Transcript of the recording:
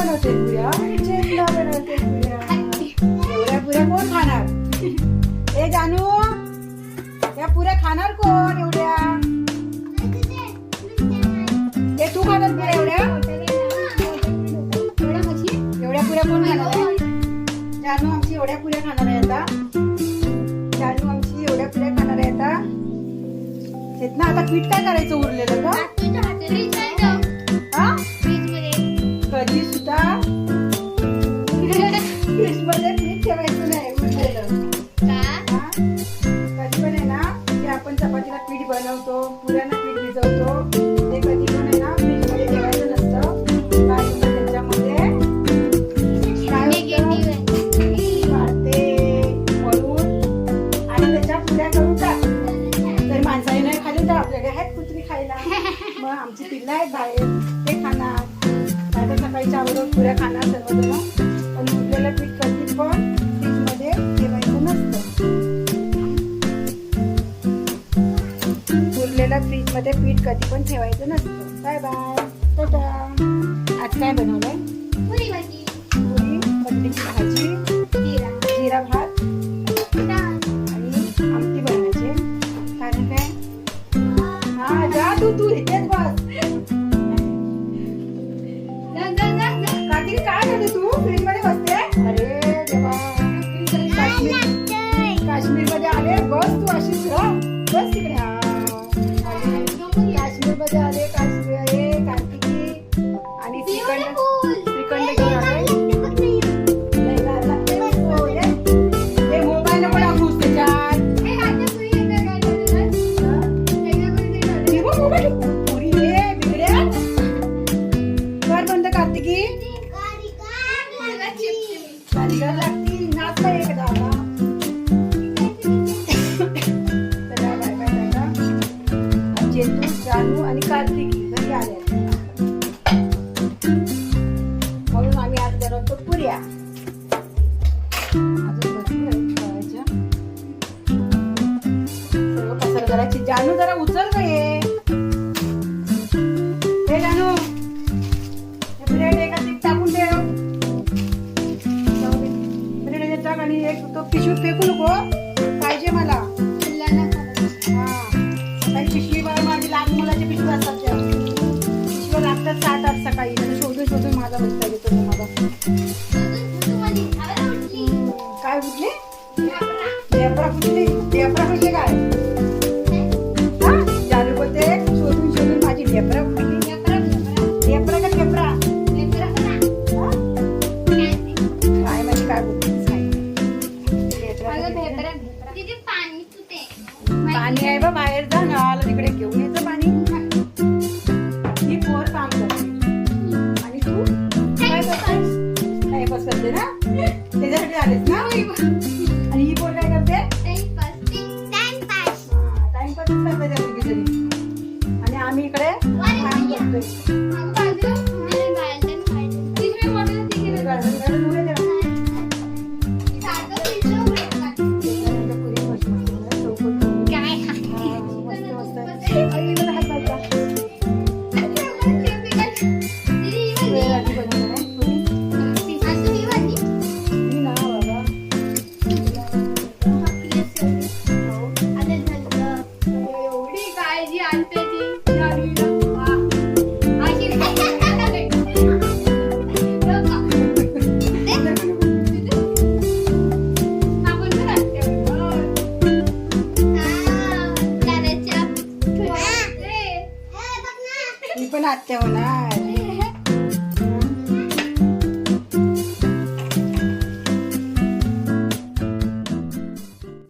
बनवते एवढ्या पुऱ्या कोण खाणार? ए जानू या पुऱ्या खाणार कोण एवढ्या? ते तू खाणार पुऱ्या एवढ्या? एवढ्या पुऱ्या कोण खाणार? जानू आमची एवढ्या पुऱ्या खाणार आहे आता. जानू आमची एवढ्या पुऱ्या खाणार आहे आता. ना आता पीठ काय करायचं उरलेलं का फ्रीजमध्ये पीठ ठेवायचं नाही उरलेलं? कधी पण आहे ना जे आपण चपातीला पीठ बनवतो पुऱ्यांना पीठ भिजवतो ते कधी पण आहे ना ठेवायचं नसतं. काय त्याच्यामध्ये? वाढते म्हणून आणि त्याच्या पुऱ्या करून टाक. तरी माणसाने नाही खाली तर आपल्याकडे आहेत कुत्री खायला. मग आमची पिल्लं आहेत बाहेर. ते खाणार. नाहीतर सकाळी चावलं पुऱ्या खाणार सर्वजण. फ्रीजमध्ये पीठ कधी पण ठेवायचं नसतं. Bye bye. टाटा. आज काय बनवलंय? पुरी बटाट्याची भाजी. काश्मीरमध्ये बनवतो करायची जानू जरा उचल ग हे. जानू. हे ब्रेड एका सीट टाकून ठेव ब्रेड टाक आणि एक तो पिशवी फेकू नको पाहिजे मला. काय कुठले कुठली काय? हा? जानू बोलते शोधून शोधून माझी कुठली? का लेपरा? हा? काय माहिती काय बोलते? पाणी आहे बा बाहेर जा. नळाला तिकडे घेऊन येतं पाणी. ही पोर काम करते. आणि तू? काय करते ना? आणि आम्ही इकडे 叫来。